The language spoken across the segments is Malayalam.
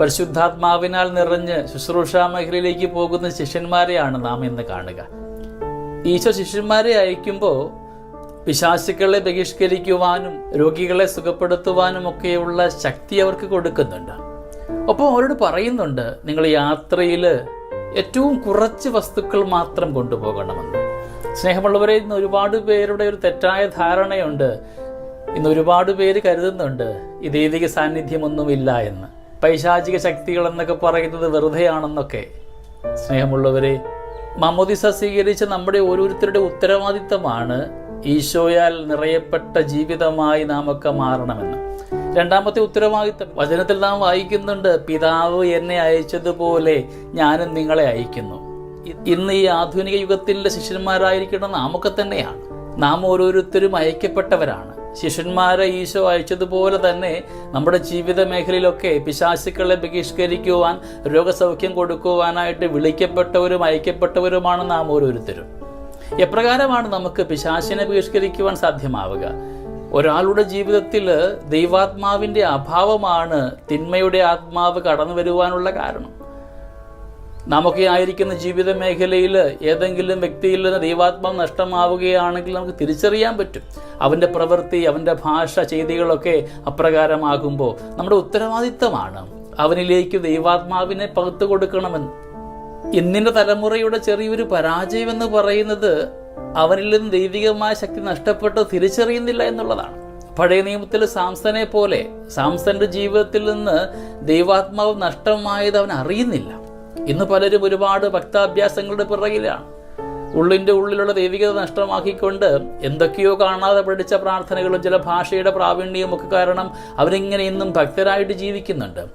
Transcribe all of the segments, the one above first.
പരിശുദ്ധാത്മാവിനാൽ നിറഞ്ഞ് ശുശ്രൂഷാ മേഖലയിലേക്ക് പോകുന്ന ശിഷ്യന്മാരെയാണ് നാം ഇന്ന് കാണുക. ഈശോ ശിഷ്യന്മാരെ അയക്കുമ്പോൾ പിശാചുക്കളെ ബഹിഷ്കരിക്കുവാനും രോഗികളെ സുഖപ്പെടുത്തുവാനും ഒക്കെയുള്ള ശക്തി അവർക്ക് കൊടുക്കുന്നുണ്ട്. ഒപ്പം അവരോട് പറയുന്നുണ്ട് നിങ്ങൾ യാത്രയിൽ ഏറ്റവും കുറച്ച് വസ്തുക്കൾ മാത്രം കൊണ്ടുപോകണമെന്ന്. സ്നേഹമുള്ളവരെ ഇന്ന് ഒരുപാട് പേരുടെ ഒരു തെറ്റായ ധാരണയുണ്ട്. ഇന്ന് ഒരുപാട് പേര് കരുതുന്നുണ്ട് ഈ ദൈവിക സാന്നിധ്യമൊന്നുമില്ല എന്ന്. പൈശാചിക ശക്തികൾ എന്നൊക്കെ പറയുന്നത് വെറുതെയാണെന്നൊക്കെ സ്നേഹമുള്ളവരെ മമോദിസ സ്വീകരിച്ച നമ്മുടെ ഓരോരുത്തരുടെ ഉത്തരവാദിത്തമാണ് ഈശോയാൽ നിറയപ്പെട്ട ജീവിതമായി നാം ഒക്കെ മാറണമെന്ന്. രണ്ടാമത്തെ ഉത്തരവാദിത്തം വചനത്തിൽ നാം വായിക്കുന്നുണ്ട് പിതാവ് എന്നെ അയച്ചതുപോലെ ഞാനും നിങ്ങളെ അയക്കുന്നു. ഇന്ന് ഈ ആധുനിക യുഗത്തിന്റെ ശിഷ്യന്മാരായിരിക്കണം നാമൊക്കെ തന്നെയാണ്. നാം ഓരോരുത്തരും അയക്കപ്പെട്ടവരാണ്. ശിഷ്യന്മാരെ ഈശോ അയച്ചതുപോലെ തന്നെ നമ്മുടെ ജീവിത മേഖലയിലൊക്കെ പിശാസുക്കളെ ബഹിഷ്കരിക്കുവാൻ രോഗസൗഖ്യം കൊടുക്കുവാനായിട്ട് വിളിക്കപ്പെട്ടവരും അയക്കപ്പെട്ടവരുമാണ് നാം ഓരോരുത്തരും. എപ്രകാരമാണ് നമുക്ക് പിശാശിനെ ബഹിഷ്കരിക്കുവാൻ സാധ്യമാവുക? ഒരാളുടെ ജീവിതത്തിൽ ദൈവാത്മാവിന്റെ അഭാവമാണ് തിന്മയുടെ ആത്മാവ് കടന്നു വരുവാനുള്ള കാരണം. നമുക്ക് ആയിരിക്കുന്ന ജീവിത മേഖലയിൽ ഏതെങ്കിലും വ്യക്തിയിൽ നിന്ന് ദൈവാത്മാവ് നഷ്ടമാവുകയാണെങ്കിൽ നമുക്ക് തിരിച്ചറിയാൻ പറ്റും. അവന്റെ പ്രവൃത്തി അവന്റെ ഭാഷ ചെയ്തികളൊക്കെ അപ്രകാരമാകുമ്പോൾ നമ്മുടെ ഉത്തരവാദിത്തമാണ്. അവനിലേക്ക് ദൈവാത്മാവിനെ പകുത്തു കൊടുക്കണമെന്ന്. ഇന്നിന്റെ തലമുറയുടെ ചെറിയൊരു പരാജയം എന്ന് പറയുന്നത് അവനിൽ നിന്ന് ദൈവികമായ ശക്തി നഷ്ടപ്പെട്ട് തിരിച്ചറിയുന്നില്ല എന്നുള്ളതാണ്. പഴയ നിയമത്തിൽ സാംസനെ പോലെ സാംസന്റെ ജീവിതത്തിൽ നിന്ന് ദൈവാത്മാവ് നഷ്ടമായത് അവൻ അറിയുന്നില്ല. ഇന്ന് പലരും ഒരുപാട് ഭക്താഭ്യാസങ്ങളുടെ പിറകിലാണ് ഉള്ളിന്റെ ഉള്ളിലുള്ള ദൈവികത നഷ്ടമാക്കിക്കൊണ്ട് എന്തൊക്കെയോ കാണാതെ പഠിച്ച പ്രാർത്ഥനകളും ചില ഭാഷയുടെ പ്രാവീണ്യവും ഒക്കെ കാരണം അവരിങ്ങനെ ഇന്നും ഭക്തരായിട്ട് ജീവിക്കുന്നുണ്ട്.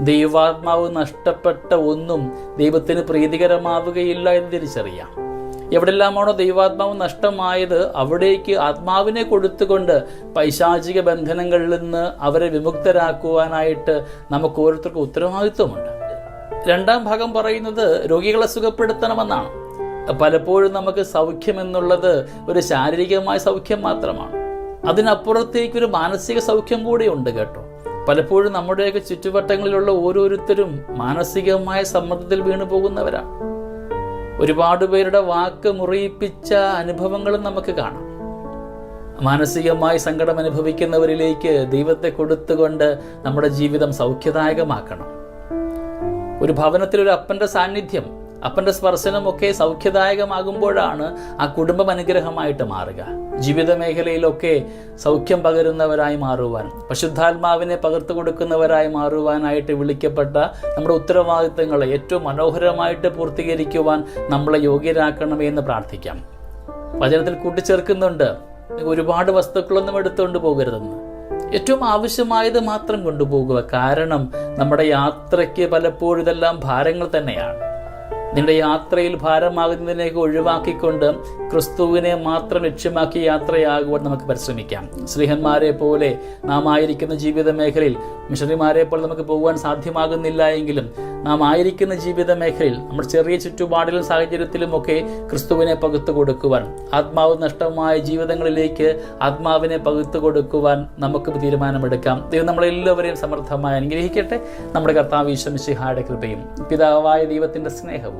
ദൈവാത്മാവ് നഷ്ടപ്പെട്ട ഒന്നും ദൈവത്തിന് പ്രീതികരമാവുകയില്ല എന്ന് തിരിച്ചറിയാം. എവിടെല്ലാമാണോ ദൈവാത്മാവ് നഷ്ടമായത് അവിടേക്ക് ആത്മാവിനെ കൊടുത്തുകൊണ്ട് പൈശാചിക ബന്ധനങ്ങളിൽ നിന്ന് അവരെ വിമുക്തരാക്കുവാനായിട്ട് നമുക്ക് ഓരോരുത്തർക്കും ഉത്തരവാദിത്വമുണ്ട്. രണ്ടാം ഭാഗം പറയുന്നത് രോഗികളെ സുഖപ്പെടുത്തണമെന്നാണ്. പലപ്പോഴും നമുക്ക് സൗഖ്യം എന്നുള്ളത് ഒരു ശാരീരികമായ സൗഖ്യം മാത്രമാണ്. അതിനപ്പുറത്തേക്ക് ഒരു മാനസിക സൗഖ്യം കൂടിയുണ്ട് കേട്ടോ. പലപ്പോഴും നമ്മുടെയൊക്കെ ചുറ്റുവട്ടങ്ങളിലുള്ള ഓരോരുത്തരും മാനസികമായ സമ്മർദ്ദത്തിൽ വീണു പോകുന്നവരാണ്. ഒരുപാട് പേരുടെ വാക്ക് മുറിയിപ്പിച്ച അനുഭവങ്ങളും നമുക്ക് കാണാം. മാനസികമായി സങ്കടം അനുഭവിക്കുന്നവരിലേക്ക് ദൈവത്തെ കൊടുത്തുകൊണ്ട് നമ്മുടെ ജീവിതം സൗഖ്യദായകമാക്കണം. ഒരു ഭവനത്തിൽ ഒരു അപ്പന്റെ സാന്നിധ്യം അപ്പന്റെ സ്പർശനമൊക്കെ സൗഖ്യദായകമാകുമ്പോഴാണ് ആ കുടുംബം അനുഗ്രഹമായിട്ട് മാറുക. ജീവിത മേഖലയിലൊക്കെ സൗഖ്യം പകരുന്നവരായി മാറുവാൻ പശുദ്ധാത്മാവിനെ പകർത്തു കൊടുക്കുന്നവരായി മാറുവാനായിട്ട് വിളിക്കപ്പെട്ട നമ്മുടെ ഉത്തരവാദിത്തങ്ങളെ ഏറ്റവും മനോഹരമായിട്ട് പൂർത്തീകരിക്കുവാൻ നമ്മളെ യോഗ്യരാക്കണമേ എന്ന് പ്രാർത്ഥിക്കാം. വചനത്തിൽ കൂട്ടിച്ചേർക്കുന്നുണ്ട്. ഒരുപാട് വസ്തുക്കളൊന്നും എടുത്തുകൊണ്ട് പോകരുതെന്ന്. ഏറ്റവും ആവശ്യമായത് മാത്രം കൊണ്ടുപോകുക. കാരണം നമ്മുടെ യാത്രയ്ക്ക് പലപ്പോഴും ഇതെല്ലാം ഭാരങ്ങൾ തന്നെയാണ്. നിന്റെ യാത്രയിൽ ഭാരമാകുന്നതിനെയൊക്കെ ഒഴിവാക്കിക്കൊണ്ട് ക്രിസ്തുവിനെ മാത്രം ലക്ഷ്യമാക്കി യാത്രയാകുവാൻ നമുക്ക് പരിശ്രമിക്കാം. സ്ത്രീഹന്മാരെ പോലെ നാം ആയിരിക്കുന്ന ജീവിത മേഖലയിൽ മിഷണറിമാരെ പോലെ നമുക്ക് പോകുവാൻ സാധ്യമാകുന്നില്ല എങ്കിലും നാം ആയിരിക്കുന്ന ജീവിത മേഖലയിൽ നമ്മുടെ ചെറിയ ചുറ്റുപാടിലും സാഹചര്യത്തിലും ഒക്കെ ക്രിസ്തുവിനെ പകുത്തു കൊടുക്കുവാൻ ആത്മാവ് നഷ്ടമായ ജീവിതങ്ങളിലേക്ക് ആത്മാവിനെ പകുത്തു കൊടുക്കുവാൻ നമുക്ക് തീരുമാനമെടുക്കാം. ദൈവം നമ്മളെല്ലാവരെയും സമർത്ഥമായി അനുഗ്രഹിക്കട്ടെ. നമ്മുടെ കർത്താവ് ഈശ്വമിശിഹായുടെ കൃപയും പിതാവായ ദൈവത്തിന്റെ സ്നേഹവും